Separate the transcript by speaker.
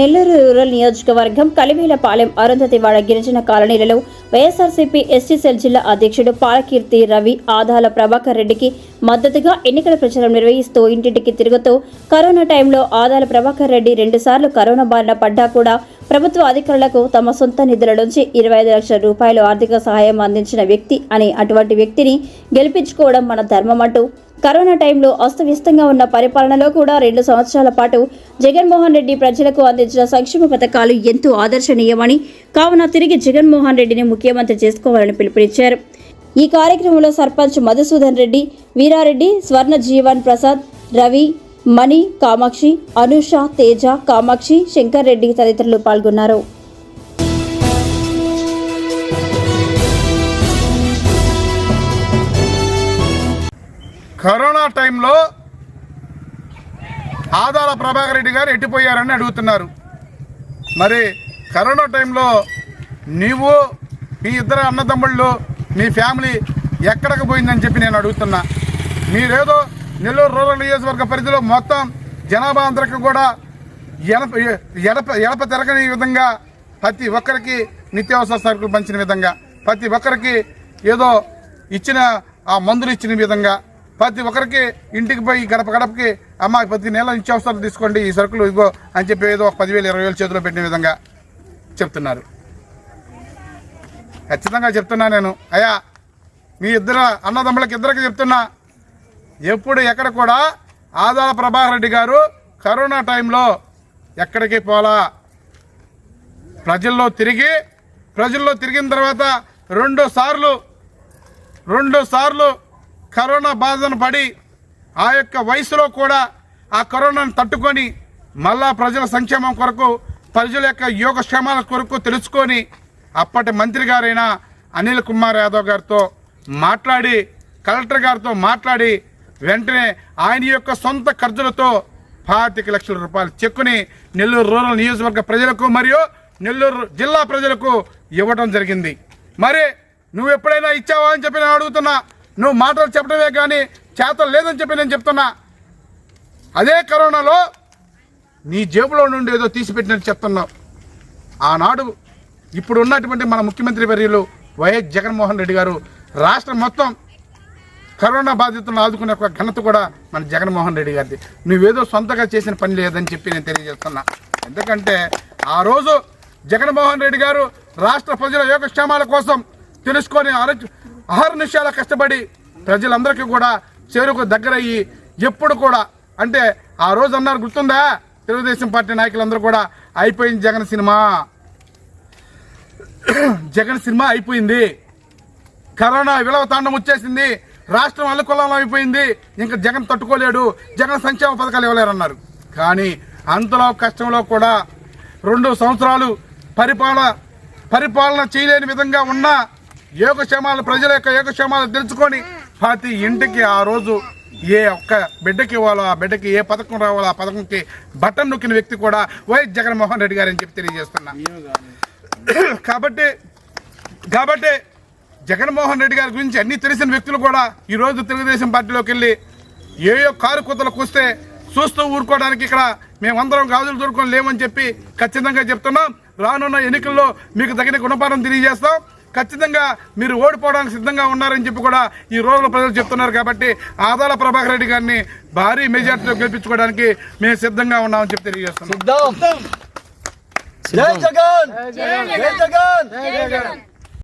Speaker 1: Nellore rural నియోజకవర్గం కలివేలపాలెం అరుంధతివాడ గిరిజన కాలనీలలో YSRCP ST cell జిల్లా అధ్యక్షుడు పాలకీర్తి రవి ఆదాల ప్రభాకర్ రెడ్డికి మద్దతుగా ఎన్నికల ప్రచారం నిర్వహిస్తూ ఇంటింటికి తిరుగుతూ కరోనా టైంలో ఆదాల ప్రభాకర్ రెడ్డి రెండుసార్లు కరోనా బారిన పడ్డా కూడా ప్రభుత్వ అధికారులకు తమ సొంత నిధుల నుంచి ఇరవై ఐదు లక్షల రూపాయలు ఆర్థిక సహాయం అందించిన వ్యక్తి అని అటువంటి వ్యక్తిని గెలిపించుకోవడం మన ధర్మం కరోనా టైంలో అస్తవ్యస్తంగా ఉన్న పరిపాలనలో కూడా రెండు సంవత్సరాల పాటు జగన్మోహన్ రెడ్డి ప్రజలకు అందించిన సంక్షేమ పథకాలు ఎంతో ఆదర్శనీయమని కావున తిరిగి జగన్మోహన్ రెడ్డిని ముఖ్యమంత్రి చేసుకోవాలని పిలుపునిచ్చారు. ఈ కార్యక్రమంలో సర్పంచ్ మధుసూదన్ రెడ్డి వీరారెడ్డి స్వర్ణ జీవన్ ప్రసాద్ రవి మణి కామాక్షి అనుష తేజ కామాక్షి శంకర్ రెడ్డి తదితరులు పాల్గొన్నారు.
Speaker 2: కరోనా టైంలో ఆదాల ప్రభాకర్ రెడ్డి గారు ఎట్టిపోయారని అడుగుతున్నారు. మరి కరోనా టైంలో నీవు మీ ఇద్దరు అన్నదమ్ముళ్ళు మీ ఫ్యామిలీ ఎక్కడికి పోయిందని చెప్పి నేను అడుగుతున్నా. మీరేదో నెల్లూరు రూరల్ నియోజకవర్గ పరిధిలో మొత్తం జనాభా అందరికి కూడా ఎడప ఎడప ఎడప తిరగని విధంగా ప్రతి ఒక్కరికి నిత్యావసర సరుకులు పంచిన విధంగా ప్రతి ఒక్కరికి ఏదో ఇచ్చిన ఆ మందులు ఇచ్చిన విధంగా ప్రతి ఒక్కరికి ఇంటికి పోయి గడప గడపకి అమ్మ ప్రతి నెల నిత్యావసరాలు తీసుకోండి ఈ సరుకులు ఇదిగో అని చెప్పి ఏదో ఒక పదివేలు ఇరవై వేలు చేతిలో పెట్టిన విధంగా చెప్తున్నారు. ఖచ్చితంగా చెప్తున్నా నేను. అయ్యా మీ ఇద్దరు అన్నదమ్ములకి ఇద్దరికి చెప్తున్నా. ఎప్పుడు ఎక్కడ కూడా ఆదాల ప్రభాకర్ రెడ్డి గారు కరోనా టైంలో ఎక్కడికి పోలా? ప్రజల్లో తిరిగి ప్రజల్లో తిరిగిన తర్వాత రెండు సార్లు రెండు సార్లు కరోనా బాధను పడి ఆ యొక్క వయసులో కూడా ఆ కరోనాను తట్టుకొని మళ్ళా ప్రజల సంక్షేమం కొరకు ప్రజల యొక్క యోగక్షేమాల కొరకు తెలుసుకొని అప్పటి మంత్రి గారైన అనిల్ కుమార్ యాదవ్ గారితో మాట్లాడి కలెక్టర్ గారితో మాట్లాడి వెంటనే ఆయన యొక్క సొంత ఖర్చులతో పాతిక లక్షల రూపాయలు చెక్కుని నెల్లూరు రూరల్ నియోజకవర్గ ప్రజలకు మరియు నెల్లూరు జిల్లా ప్రజలకు ఇవ్వడం జరిగింది. మరి నువ్వు ఎప్పుడైనా ఇచ్చావా అని చెప్పి నేను అడుగుతున్నా. నువ్వు మాటలు చెప్పడమే కానీ చేతలు లేదని చెప్పి నేను చెప్తున్నా. అదే కరోనాలో నీ జేబులో నుండి ఏదో తీసిపెట్టినట్టు చెప్తున్నావు ఆనాడు ఇప్పుడు ఉన్నటువంటి మన ముఖ్యమంత్రి వర్యులు వైఎస్ జగన్మోహన్ రెడ్డి గారు రాష్ట్రం మొత్తం కరోనా బాధితులను ఆదుకునే ఒక ఘనత కూడా మన జగన్మోహన్ రెడ్డి గారిది. నువ్వేదో సొంతగా చేసిన పని లేదని చెప్పి నేను తెలియజేస్తున్నా. ఎందుకంటే ఆ రోజు జగన్మోహన్ రెడ్డి గారు రాష్ట్ర ప్రజల యోగక్షేమాల కోసం తెలుసుకొని ఆలోచన ఆహార నిమిషాల కష్టపడి ప్రజలందరికీ కూడా చేరుకు దగ్గరయ్యి ఎప్పుడు కూడా అంటే ఆ రోజు అన్నారు గుర్తుందా? తెలుగుదేశం పార్టీ నాయకులందరూ కూడా అయిపోయింది జగన్ సినిమా. జగన్ సినిమా అయిపోయింది. కరోనా విలవ తాండం వచ్చేసింది. రాష్ట్రం అల్లుకొల్లం అయిపోయింది. ఇంకా జగన్ తట్టుకోలేడు. జగన్ సంక్షేమ పథకాలు ఇవ్వలేరన్నారు. కానీ అంతలో కష్టంలో కూడా రెండు సంవత్సరాలు పరిపాలన పరిపాలన చేయలేని విధంగా ఉన్న ఏకక్షేమాలను ప్రజల యొక్క యోగక్షేమాలు తెలుసుకొని ప్రతి ఇంటికి ఆ రోజు ఏ ఒక్క బిడ్డకి ఇవ్వాలో ఆ బిడ్డకి ఏ పథకం రావాలో ఆ పథకంకి బటన్ నొక్కిన వ్యక్తి కూడా వైఎస్ జగన్మోహన్ రెడ్డి గారు అని చెప్పి తెలియజేస్తున్నా. కాబట్టి కాబట్టి జగన్మోహన్ రెడ్డి గారి గురించి అన్ని తెలిసిన వ్యక్తులు కూడా ఈరోజు తెలుగుదేశం పార్టీలోకి వెళ్ళి ఏయో కారు కూతలకు వస్తే చూస్తూ ఊరుకోవడానికి ఇక్కడ మేమందరం గాజులు దొరుకుని లేమని చెప్పి ఖచ్చితంగా చెప్తున్నాం. రానున్న ఎన్నికల్లో మీకు తగిన గుణపాఠం తెలియజేస్తాం. ఖచ్చితంగా మీరు ఓడిపోవడానికి సిద్ధంగా ఉన్నారని చెప్పి కూడా ఈ రోజుల ప్రజలు చెప్తున్నారు కాబట్టి ఆదాల ప్రభాకర్ రెడ్డి గారిని భారీ మెజార్టీలో గెలిపించుకోవడానికి మేము సిద్ధంగా ఉన్నామని చెప్పి తెలియజేస్తున్నాం.
Speaker 3: సిద్ధం. జై జగన్! జై జగన్!